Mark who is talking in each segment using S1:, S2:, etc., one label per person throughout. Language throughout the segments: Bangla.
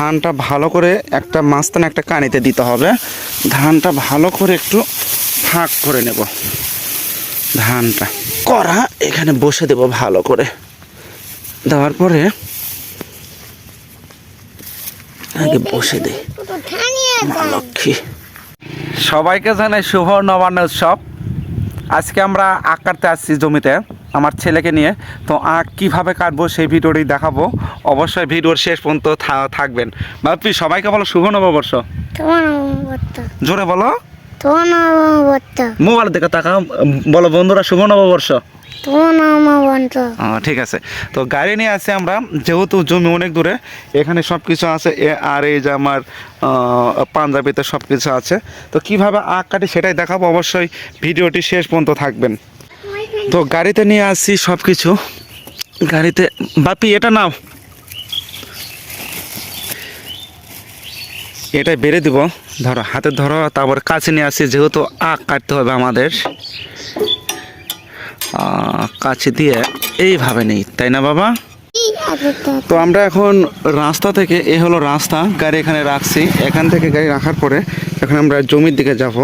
S1: ধানটা ভালো করে একটা মাঝখানে একটা কানিতে দিতে হবে। ধানটা ভালো করে একটু ফাঁক করে নেব। ধানটা করা এখানে বসে দেব ভালো করে। দেওয়ার পরে আগে বসে দিই। লক্ষ্মী। সবাইকে জানাই শুভ নবান্ন উৎসব। আজকে আমরা আখ কাটতে আসছি জমিতে। আমার ছেলেকে নিয়ে। তো আখ কীভাবে কাটবো সেই ভিডিওটি দেখাবো। অবশ্যই ভিডিওর শেষ পর্যন্ত থাকবেন। বাপি সবাইকে বলো শুভ নববর্ষ। জোরে বলো। মোবাইল দেখে তাকাও। বলো বন্ধুরা শুভ নববর্ষ। ঠিক আছে। তো গাড়ি নিয়ে আসি আমরা। যেহেতু জমি অনেক দূরে এখানে সব কিছু আছে আর এই যে আমার পাঞ্জাবিতে সব কিছু আছে। তো কীভাবে আখ কাটি সেটাই দেখাবো। অবশ্যই ভিডিওটি শেষ পর্যন্ত থাকবেন। তো গাড়িতে নিয়ে আসছি সব কিছু গাড়িতে বাপি, এটা নাও। এটা বেড়ে দিব। ধরো, হাতে ধরো, তারপর কাছে নিয়ে আসছি, যেহেতু আখ কাটতে হবে আমাদের। কাছে দিয়ে এইভাবে নেই, তাই না বাবা? তো আমরা এখন রাস্তা থেকে, এ হলো রাস্তা, গাড়ি এখানে রাখছি। এখান থেকে গাড়ি রাখার পরে এখন আমরা জমির দিকে যাব।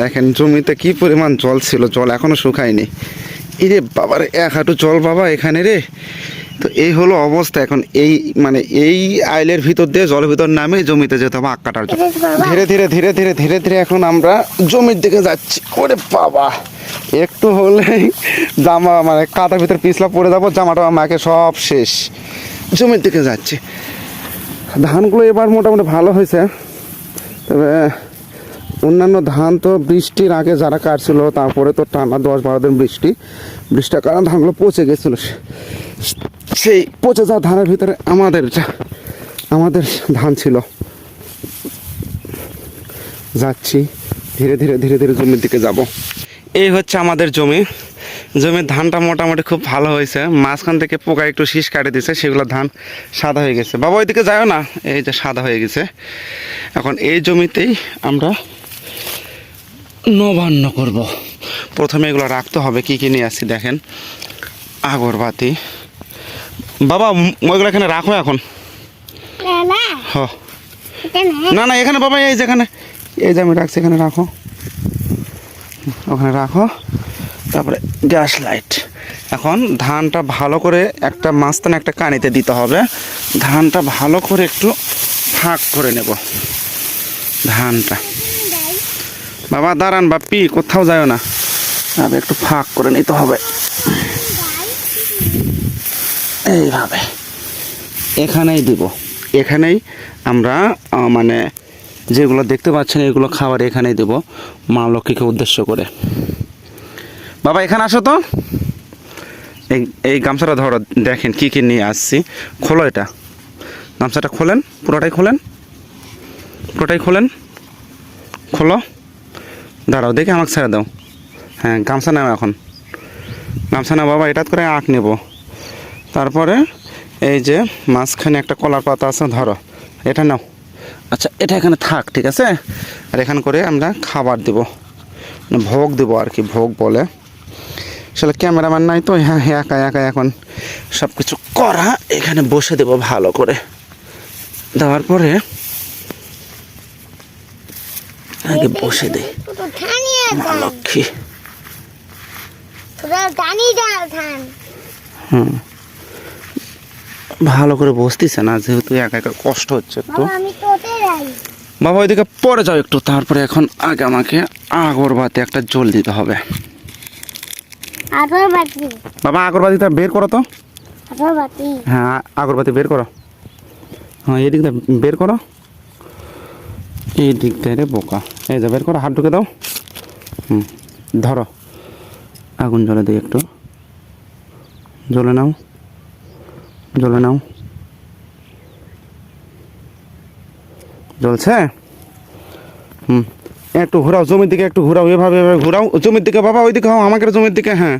S1: দেখেন, জমিতে কি পরিমাণ জল ছিল, জল এখনও শুকায়নি। ইরে বাবার এক হাঁটু জল বাবা এখানে রে। তো এই হলো অবস্থা এখন। এই মানে এই আইলের ভিতর দিয়ে জলের ভিতর নামে জমিতে যেতে হবে আখ কাটার জন্য। ধীরে ধীরে ধীরে ধীরে ধীরে ধীরে এখন আমরা জমির দিকে যাচ্ছি। ওরে বাবা একটু হলেই জামা মানে কাদার ভিতর পিছলা পড়ে যাব জামাটা আমাকে সব শেষ। জমির দিকে যাচ্ছি। ধানগুলো এবার মোটামুটি ভালো হয়েছে। তবে অন্যান্য ধান তো বৃষ্টির আগে যারা কাটছিল, তারপরে তো টানা দশ বারো দিন বৃষ্টি। বৃষ্টির কারণে ধানগুলো পচে গেছিল। সেই পচে যাওয়া ধানের ভিতরে আমাদের আমাদের ধান ছিল। যাচ্ছি, ধীরে ধীরে ধীরে ধীরে জমির দিকে যাব। এই হচ্ছে আমাদের জমি। জমির ধানটা মোটামুটি খুব ভালো হয়েছে। মাঝখান থেকে পোকা একটু শীষ কাটে দিছে, সেগুলো ধান সাদা হয়ে গেছে। বাবা, ওইদিকে যাও না। এই যে সাদা হয়ে গেছে। এখন এই জমিতেই আমরা নবান্ন করব। প্রথমে এগুলো রাখতে হবে কি কি নিয়ে আসছি দেখেন। আগরবাতি। বাবা ওইগুলো এখানে রাখো এখন। না না এখানে বাবা এই যেখানে এই যে আমি রাখছি এখানে রাখো। ওখানে রাখো। তারপরে গ্যাস লাইট। এখন ধানটা ভালো করে একটা মাঝখানে একটা কানিতে দিতে হবে। ধানটা ভালো করে একটু ফাঁক করে নেব। ধানটা। বাবা, দাঁড়ান বাপ্পি, কোথাও যায় না। তবে একটু ফাঁক করে নিতে হবে। এইভাবে। এখানেই দিব। এখানেই আমরা মানে যেগুলো দেখতে পাচ্ছেন, এগুলো খাবার এখানেই দেব, মা লক্ষ্মীকে উদ্দেশ্য করে। বাবা, এখানে আসো তো। এই এই গামছাটা ধরো, দেখেন কি কি নিয়ে আসছি। খোলো এটা। গামছাটা খোলেন, পুরোটাই খোলেন? পুরোটাই খোলেন? খোলো। দাঁড়াও, দেখে আমাকে ছেড়ে দাও। হ্যাঁ গামছা নাও এখন। গামছা নাও, বাবা, এটাত করে আঁক নেব। তারপরে এই যে মাঝখানে একটা কলার পাতা আছে, ধরো, এটা নাও। আচ্ছা এটা এখানে থাক, ঠিক আছে? আর এখান করে আমরা খাবার দেব। মানে ভোগ দেব আর কি, ভোগ বলে। আসলে ক্যামেরাম্যান নাই তো হ্যাঁ হ্যাঁ একা একা এখন সব কিছু করা এখানে বসে দেব ভালো করে। দেওয়ার পরে আগে বসে মা লক্ষ্মী। হুম। ভালো করে বসতিছে না যেহেতু একা একা কষ্ট হচ্ছে তো।
S2: বাবা,
S1: ওইদিকে পরে যাও একটু তারপরে এখন আগে আমাকে আগরবাতি একটা জল দিতে হবে। বাবা আগরবাতিটা বের করো তো। হ্যাঁ আগরবাতি বের করো। হ্যাঁ এই দিকটা বের করো। এই দিকটায় রে বোকা। এই যে বের করো হাত ঢুকে দাও। হুম ধরো। আগুন জ্বলে দিই একটু। জ্বলে নাও। জ্বলে নাও। জ্বলছে? হুম একটু ঘোরাও জমির দিকে একটু ঘোরাও এভাবে এভাবে ঘোরাও। জমির দিকে বাবা ওইদিকে হও আমাকে জমির দিকে হ্যাঁ।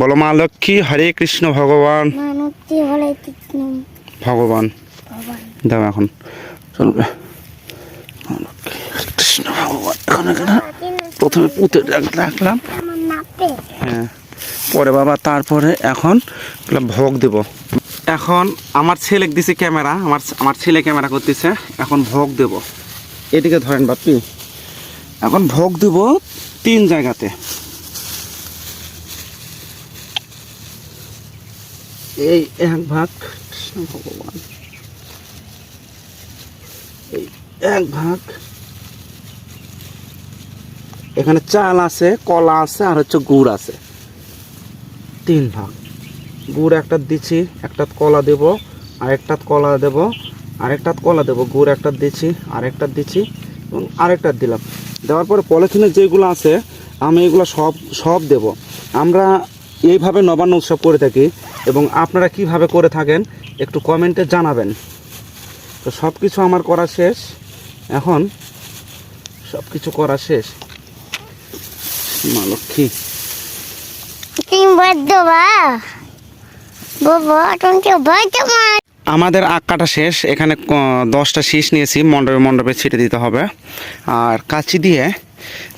S1: বলো মা লক্ষ্মী হরে কৃষ্ণ ভগবান। ভগবান। দাও এখন। চলবে মা লক্ষ্মী, হরে কৃষ্ণ ভগবান প্রথমে পুঁতে রাখলাম। হ্যাঁ। পরে বাবা তারপরে এখন ভোগ দেব। এখন আমার ছেলে দিছে ক্যামেরা, আমার আমার ছেলে ক্যামেরা করতেছে, এখন ভোগ দেব। এদিকে ধরেন বাপি, এখন ভোগ দেব তিন জায়গাতে। এই এক ভাগ ভগবান। এই এক ভাগ এখানে চাল আছে, কলা আছে, আর হচ্ছে গুড় আছে। তিন ভাগ। গুড় একটা দিচ্ছি একটা কলা দেব আর একটা কলা দেব আরেকটা কলা দেব, গুড় একটা দিচ্ছি আরেকটা দিচ্ছি, এবং আরেকটা দিলাম। দেওয়ার পরে পলিথিনের যেগুলো আছে, আমি এগুলো সব সব দেব। আমরা এইভাবে নবান্ন উৎসব করে থাকি, এবং আপনারা কীভাবে করে থাকেন, একটু কমেন্টে জানাবেন। তো সব কিছু আমার করা শেষ। এখন সব কিছু করা শেষ। মা লক্ষ্মী। আমাদের আখ কাটা শেষ এখানে দশটা শীষ নিয়েছি মণ্ডপে মণ্ডপে ছিটে দিতে হবে। আর কাঁচি দিয়ে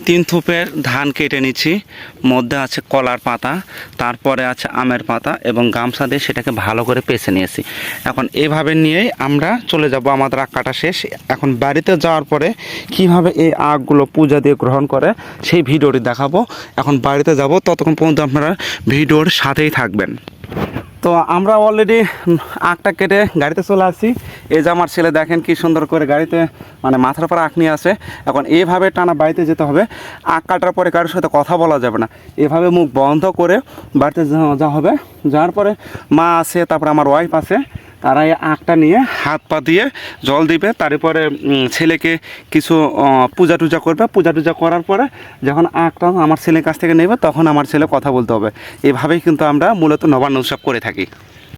S1: তিন থুপের ধান কেটে নিচ্ছি। মধ্যে আছে কলার পাতা, তারপরে আছে আমের পাতা এবং গামছা দিয়ে সেটাকে ভালো করে পেঁচে নিয়েছি। এখন এভাবে নিয়েই আমরা চলে যাব, আমাদের আখ কাটা শেষ। এখন বাড়িতে যাওয়ার পরে কীভাবে এই আখগুলো পূজা দিয়ে গ্রহণ করে সেই ভিডিওটি দেখাবো। এখন বাড়িতে যাব, ততক্ষণ পর্যন্ত আপনারা ভিডিওর সাথেই থাকবেন। তো আমরা অলরেডি আখটা কেটে গাড়িতে চলে আসছি। এই যে আমার ছেলে দেখেন কি সুন্দর করে গাড়িতে মানে মাথার পর আখ নিয়ে আসে। এখন এভাবে টানা বাড়িতে যেতে হবে, আখ কাটার পরে কারোর সাথে কথা বলা যাবে না। এভাবে মুখ বন্ধ করে বাড়িতে যা হবে, যাওয়ার পরে মা আছে, তারপরে আমার ওয়াইফ আছে। তারা এই আখটা নিয়ে হাত পা দিয়ে জল দিবে। তারপরে ছেলেকে কিছু পূজা টুজা করবে। পূজা টুজা করার পরে যখন আখটা আমার ছেলের কাছ থেকে নেবে, তখন আমার ছেলে কথা বলতে হবে। এভাবেই কিন্তু আমরা মূলত নবান্ন উৎসব করে থাকি।